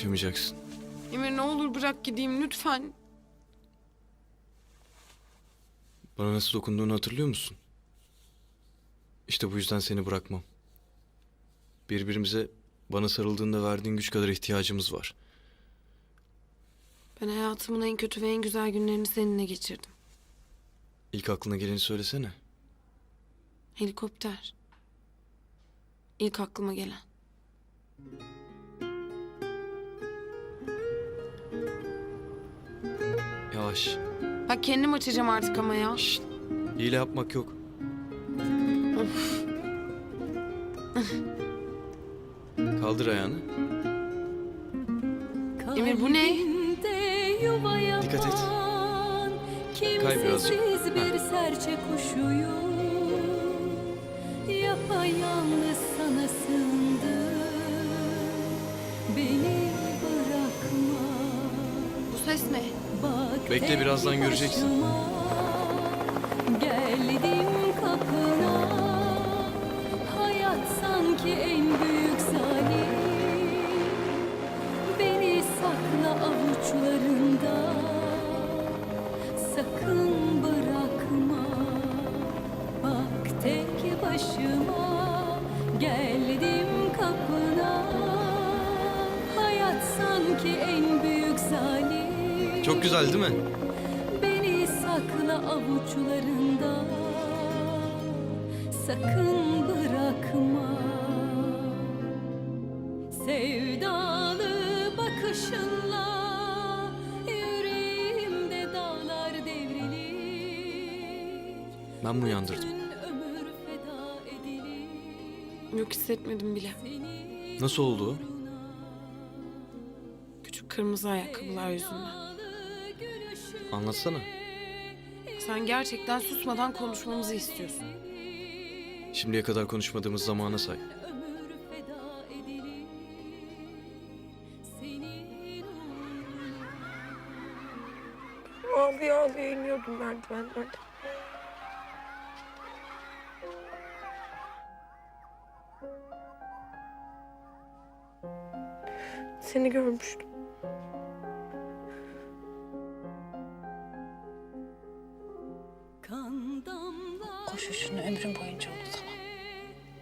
Kaçamayacaksın. Emir ne olur bırak gideyim lütfen. Bana nasıl dokunduğunu hatırlıyor musun? İşte bu yüzden seni bırakmam. Birbirimize bana sarıldığında verdiğin güç kadar ihtiyacımız var. Ben hayatımın en kötü ve en güzel günlerini seninle geçirdim. İlk aklına geleni söylesene. Helikopter. İlk aklıma gelen. Yavaş. Bak kendim açacağım artık ama ya. Şşt. Hile yapmak yok. Kaldır ayağını. Emir, bu ne? Dikkat et. Kay birazcık. Bir serçe kuşuyum Yapayalnız sana sığındım Beni bırakma Bu ses ne? Bekle, birazdan göreceksin. Çok güzel değil mi? Beni sakla avuçlarında Sakın bırakma Sevdalı bakışınla Yüreğimde dağlar devrilir Ben mi uyandırdım? Bütün ömür feda edilir Yok hissetmedim bile. Nasıl oldu? Küçük kırmızı ayakkabılar yüzünden. Anlatsana. Sen gerçekten susmadan konuşmamızı istiyorsun. Şimdiye kadar konuşmadığımız zamana say. Ağlaya ağlaya iniyordum merdivenlerden. Seni görmüştüm. Koşuşunu ömrüm boyunca unutamam.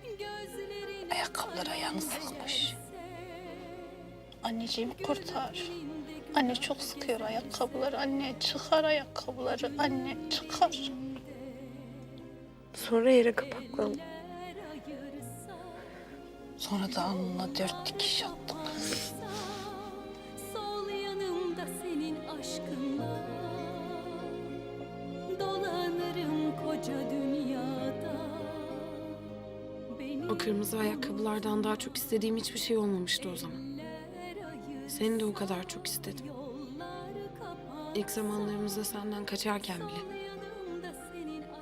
Gözlerin Ayakkabılar ayağını sıkmış. Anneciğim kurtar. Anne çok sıkıyor ayakkabıları. Anne çıkar ayakkabıları. Anne çıkar. Sonra yere kapaklandım. Sonra da alnına dört dikiş attım. Koca dünyada O kırmızı ayakkabılardan daha çok istediğim hiçbir şey olmamıştı o zaman. Seni de o kadar çok istedim. İlk zamanlarımızda senden kaçarken bile.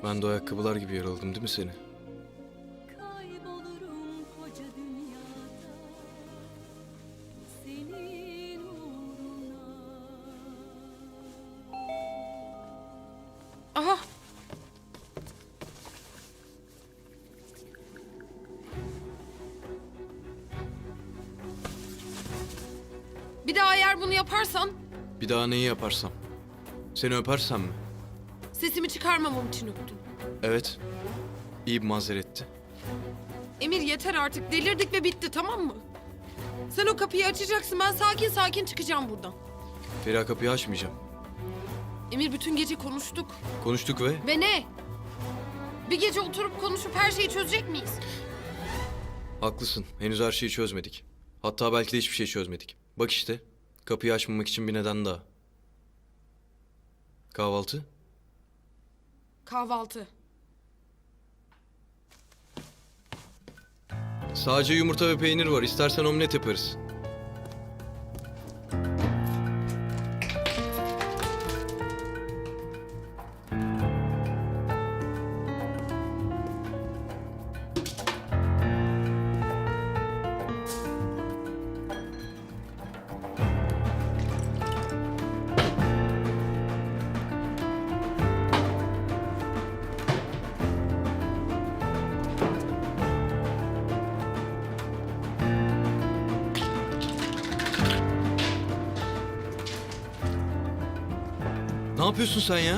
Ben de o ayakkabılar gibi yaraladım değil mi seni? Eğer bunu yaparsan Bir daha neyi yaparsam? Seni öpersem mi? sesimi çıkarmamam için öptüm. Evet. İyi bir mazeretti. Emir yeter artık delirdik ve bitti tamam mı? Sen o kapıyı açacaksın ben sakin sakin çıkacağım buradan. Feriha kapıyı açmayacağım. Emir bütün gece konuştuk. Konuştuk ve Ve ne? Bir gece oturup konuşup her şeyi çözecek miyiz? haklısın. Henüz her şeyi çözmedik. Hatta belki de hiçbir şey çözmedik. Bak işte. Kapıyı açmamak için bir neden daha. Kahvaltı? Kahvaltı. Sadece yumurta ve peynir var. İstersen omlet yaparız. Yapıyorsun sen ya?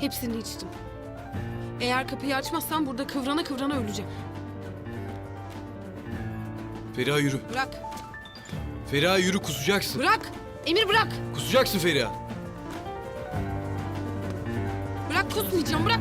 Hepsini içtim. Eğer kapıyı açmazsan burada kıvrana kıvrana öleceğim. Feriha yürü. Bırak. Feriha yürü kusacaksın. Bırak. Emir bırak. Kusacaksın Feriha. Bırak kusmayacağım bırak.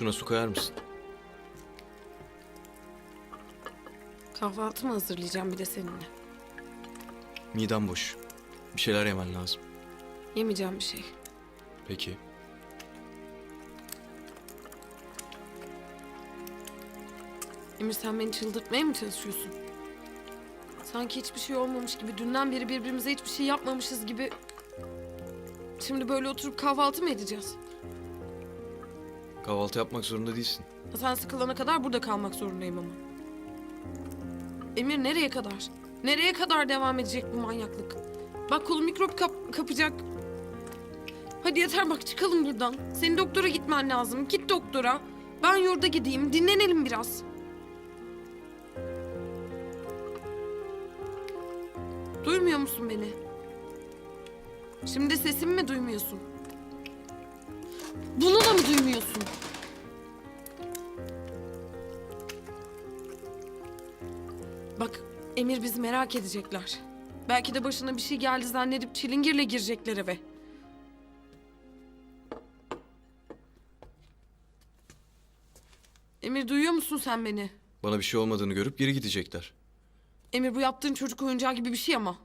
Şuna su koyar mısın? Kahvaltı mı hazırlayacağım bir de seninle? Midem boş. Bir şeyler yemen lazım. Yemeyeceğim bir şey. Peki. Emir sen beni çıldırtmaya mı çalışıyorsun? Sanki hiçbir şey olmamış gibi, dünden beri birbirimize hiçbir şey yapmamışız gibi... Şimdi böyle oturup kahvaltı mı edeceğiz? Kahvaltı yapmak zorunda değilsin. Sen sıkılana kadar burada kalmak zorundayım ama. Emir nereye kadar? Nereye kadar devam edecek bu manyaklık? Bak kolum mikrop kap- kapacak. Hadi yeter bak çıkalım buradan. Senin doktora gitmen lazım. Git doktora. Ben yurda gideyim. Dinlenelim biraz. Duymuyor musun beni? Şimdi sesimi mi duymuyorsun? Bunu da mı duymuyorsun? Bak Emir bizi merak edecekler. Belki de başına bir şey geldi zannedip çilingirle girecekler eve. Emir duyuyor musun sen beni? Bana bir şey olmadığını görüp geri gidecekler. Emir bu yaptığın çocuk oyuncağı gibi bir şey ama.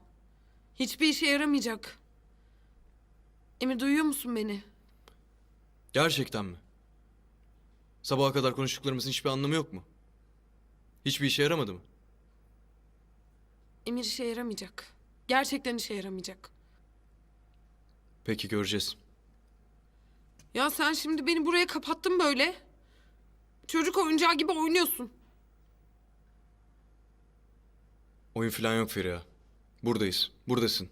Hiçbir işe yaramayacak. Emir duyuyor musun beni? Gerçekten mi? Sabaha kadar konuştuklarımızın hiçbir anlamı yok mu? Hiçbir işe yaramadı mı? Emir işe yaramayacak. Gerçekten işe yaramayacak. Peki göreceğiz. Ya sen şimdi beni buraya kapattın böyle. Çocuk oyuncağı gibi oynuyorsun. Oyun falan yok Feriha. Buradayız. Buradasın.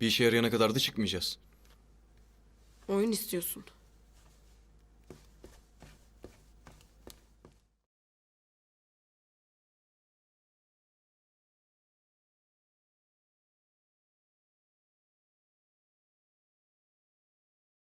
Bir işe yarayana kadar da çıkmayacağız. Oyun istiyorsun.